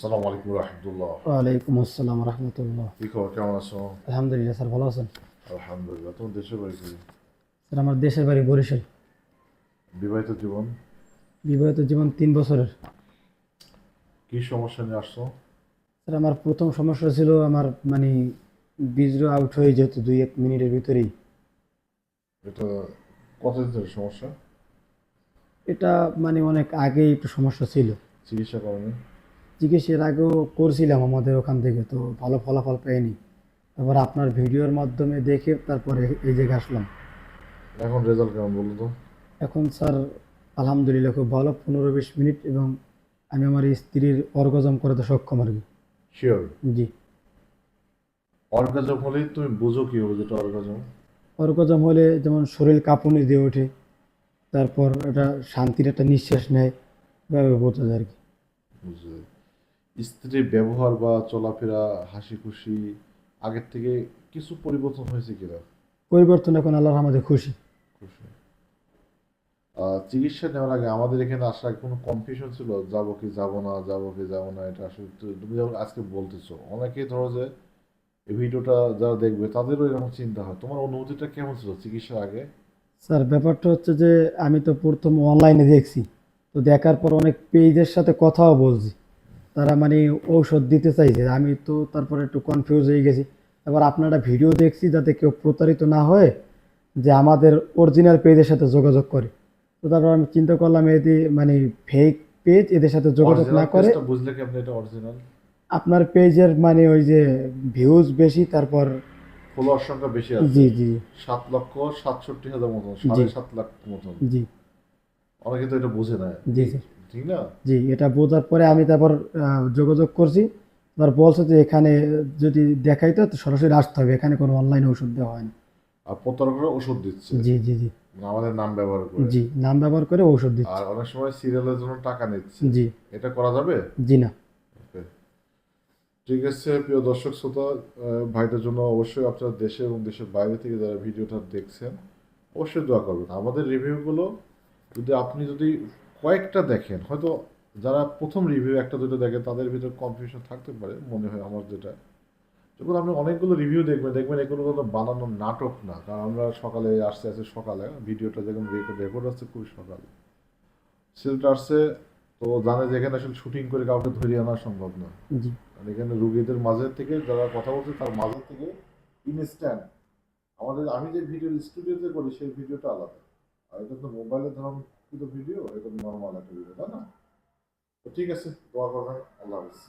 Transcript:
সালাম আলাইকুম রহমতুল্লাহ। ওয়ালাইকুম আসসালাম রহমতুল্লাহ। কি খবর কেমন আছো? আলহামদুলিল্লাহ স্যার ভালো আছেন? আলহামদুলিল্লাহ তোমার দেশের বাড়ি কই? স্যার আমার দেশের বাড়ি বরিশাল। বিবাহিত জীবন? বিবাহিত জীবন তিন বছরের। কি সমস্যা নিয়ে আসছো? স্যার আমার প্রথম সমস্যা ছিল আমার মানে বীজ আউট হয়ে যেত দুই এক মিনিটের ভিতরেই। এটা কতদিন ধরে সমস্যা? এটা মানে অনেক আগেই একটু সমস্যা ছিল। চিকিৎসা করেনি? চিকিৎসার আগেও করছিলাম আমাদের ওখান থেকে তো ভালো ফলাফল পাইনি। তারপর আপনার ভিডিওর মাধ্যমে দেখে তারপরে এই জায়গায় আসলাম। এখন রেজাল্ট কেমন বলুন তো? এখন স্যার আলহামদুলিল্লাহ খুব ভালো পনেরো বিশ মিনিট এবং আমি আমার স্ত্রীর অর্গজম করাতে সক্ষম আর কি। শিওর জি। অর্গাজম হলে তুমি বুঝো কি হবে যেটা অর্গাজম? অর্গজম হলে যেমন শরীর কাঁপুনি দিয়ে ওঠে তারপর এটা শান্তির একটা নিঃশ্বাস নেয় এভাবে বোঝা যায় আর কি। বুঝলে স্ত্রীর ব্যবহার বা চলাফেরা হাসি খুশি আগের থেকে কিছু পরিবর্তন হয়েছে কিনা? পরিবর্তন এখন আল্লাহর আমাদের খুশি। খুশি। চিকিৎসা নেওয়ার আগে আমাদের এখানে আসার কোনো কনফিউশন ছিল? যাব কি যাব না যাব কি যাব না এটা আসলে তুমি যেমন আজকে বলতেছো অনেকেই ধরো যে এই ভিডিওটা যারা দেখবে তাদেরও এরকম চিন্তা হয়। তোমার অনুভূতিটা কেমন ছিল চিকিৎসার আগে? স্যার ব্যাপারটা হচ্ছে যে আমি তো প্রথম অনলাইনে দেখছি। তো দেখার পর অনেক পেজের সাথে কথাও বলছি। তারা মানে ঔষধ দিতে চাইছে। আমি তো তারপরে একটু কনফিউজ হয়ে গেছি। এবার আপনারা ভিডিও দেখছি যাতে কেউ প্রতারিত না হয়ে যে আমাদের অরিজিনাল পেজের সাথে যোগাযোগ করে। তো তারপর আমি চিন্তা করলাম এদি মানে ফেক পেজ এদের সাথে যোগাযোগ না করে বুঝলে কি আপনি এটা অরিজিনাল আপনার পেজের মানে ওই যে ভিউজ বেশি তারপর ফলোয়ার সংখ্যা বেশি আছে। জি জি। সাত লক্ষ সাতষট্টি হাজার মতন সাড়ে সাত লাখ মতন। জি। অনেকে তো এটা বুঝে না। জি স্যার ঠিক না? জি এটা বোঝার পরে আমি তারপর যোগাযোগ করছি। তারপর বলছে যে এখানে যদি দেখাইতো তো সরাসরি আসতে হবে। এখানে কোনো অনলাইন ওষুধ দেওয়া হয় না। আর প্রতারকরা ওষুধ দিচ্ছে। জি জি জি। মানে আমাদের নাম ব্যবহার করে। জি নাম ব্যবহার করে ওষুধ দিচ্ছে। আর অনেক সময় সিরিয়ালের জন্য টাকা নিচ্ছে। জি। এটা করা যাবে? জি না. ঠিক আছে প্রিয় দর্শক শ্রোতা আহ, ভাইটার জন্য অবশ্যই আপনারা দেশে এবং দেশের বাইরে থেকে যারা ভিডিওটা দেখছেন অবশ্যই দোয়া করবেন। আমাদের রিভিউগুলো যদি আপনি যদি কয়েকটা দেখেন হয়তো যারা প্রথম রিভিউ একটা দুটো দেখেন তাদের ভিতরে কনফিউশন থাকতে পারে মনে হয় আমার যেটা। যখন আপনি অনেকগুলো রিভিউ দেখবেন দেখবেন এগুলো কোনো বানানো নাটক না কারণ আমরা সকালে আসতে আসতে সকালে ভিডিওটা যখন রেকর্ড রেকর্ড আসছে খুবই সকালে। সিলটা আসছে তো জানে যে এখানে আসলে শুটিং করে কাউকে ধরিয়ে আনা সম্ভব না কারণ এখানে রুগীদের মাঝে থেকে যারা কথা বলছে তার মাঝে থেকে ইনস্ট্যান্ট আমাদের আমি যে ভিডিও স্টুডিওতে করি সেই ভিডিওটা আলাদা। আর এটা তো মোবাইলে ধরুন কিন্তু ভিডিও এটা নর্মাল একটা ভিডিও তাই না? ঠিক আছে দোয়া করবেন আল্লাহ হাফিজ।